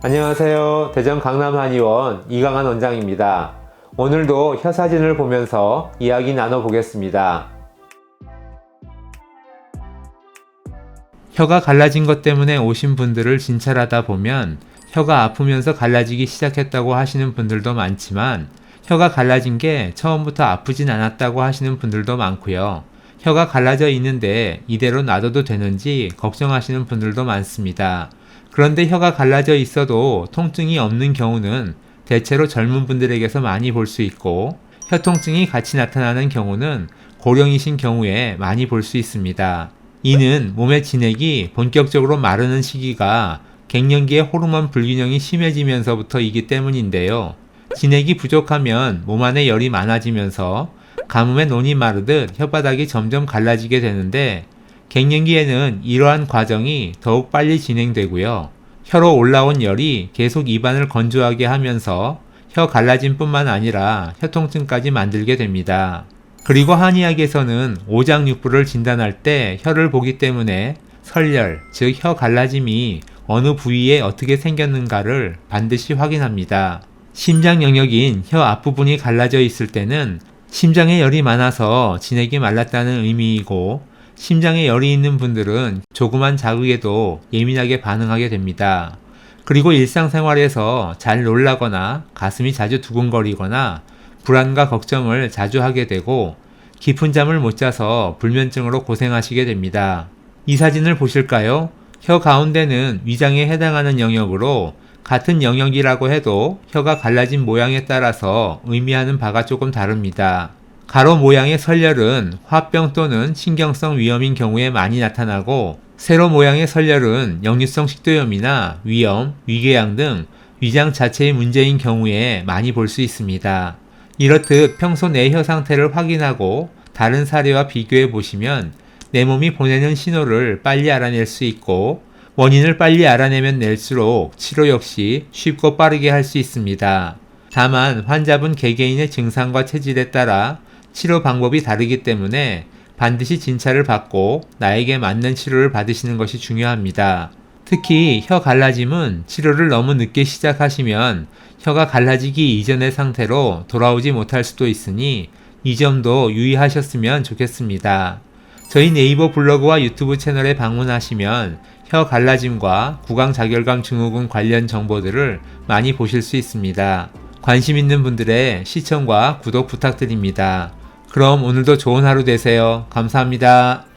안녕하세요. 대전 강남 한의원 이강한 원장입니다. 오늘도 혀 사진을 보면서 이야기 나눠보겠습니다. 혀가 갈라진 것 때문에 오신 분들을 진찰하다 보면 혀가 아프면서 갈라지기 시작했다고 하시는 분들도 많지만 혀가 갈라진 게 처음부터 아프진 않았다고 하시는 분들도 많고요. 혀가 갈라져 있는데 이대로 놔둬도 되는지 걱정하시는 분들도 많습니다. 그런데 혀가 갈라져 있어도 통증이 없는 경우는 대체로 젊은 분들에게서 많이 볼 수 있고 혀 통증이 같이 나타나는 경우는 고령이신 경우에 많이 볼 수 있습니다. 이는 몸의 진액이 본격적으로 마르는 시기가 갱년기의 호르몬 불균형이 심해지면서부터이기 때문인데요. 진액이 부족하면 몸 안에 열이 많아지면서 가뭄에 논이 마르듯 혓바닥이 점점 갈라지게 되는데 갱년기에는 이러한 과정이 더욱 빨리 진행되고요. 혀로 올라온 열이 계속 입안을 건조하게 하면서 혀 갈라짐 뿐만 아니라 혀통증까지 만들게 됩니다. 그리고 한의학에서는 오장육부를 진단할 때 혀를 보기 때문에 설열, 즉 혀 갈라짐이 어느 부위에 어떻게 생겼는가를 반드시 확인합니다. 심장 영역인 혀 앞부분이 갈라져 있을 때는 심장에 열이 많아서 진액이 말랐다는 의미이고 심장에 열이 있는 분들은 조그만 자극에도 예민하게 반응하게 됩니다. 그리고 일상생활에서 잘 놀라거나 가슴이 자주 두근거리거나 불안과 걱정을 자주 하게 되고 깊은 잠을 못 자서 불면증으로 고생하시게 됩니다. 이 사진을 보실까요? 혀 가운데는 위장에 해당하는 영역으로 같은 영역이라고 해도 혀가 갈라진 모양에 따라서 의미하는 바가 조금 다릅니다. 가로 모양의 설열은 화병 또는 신경성 위염인 경우에 많이 나타나고 세로 모양의 설열은 역류성 식도염이나 위염, 위궤양 등 위장 자체의 문제인 경우에 많이 볼 수 있습니다. 이렇듯 평소 내 혀 상태를 확인하고 다른 사례와 비교해 보시면 내 몸이 보내는 신호를 빨리 알아낼 수 있고 원인을 빨리 알아내면 낼수록 치료 역시 쉽고 빠르게 할 수 있습니다. 다만 환자분 개개인의 증상과 체질에 따라 치료 방법이 다르기 때문에 반드시 진찰을 받고 나에게 맞는 치료를 받으시는 것이 중요합니다. 특히 혀 갈라짐은 치료를 너무 늦게 시작하시면 혀가 갈라지기 이전의 상태로 돌아오지 못할 수도 있으니 이 점도 유의하셨으면 좋겠습니다. 저희 네이버 블로그와 유튜브 채널에 방문하시면 혀 갈라짐과 구강자결감 증후군 관련 정보들을 많이 보실 수 있습니다. 관심 있는 분들의 시청과 구독 부탁드립니다. 그럼 오늘도 좋은 하루 되세요. 감사합니다.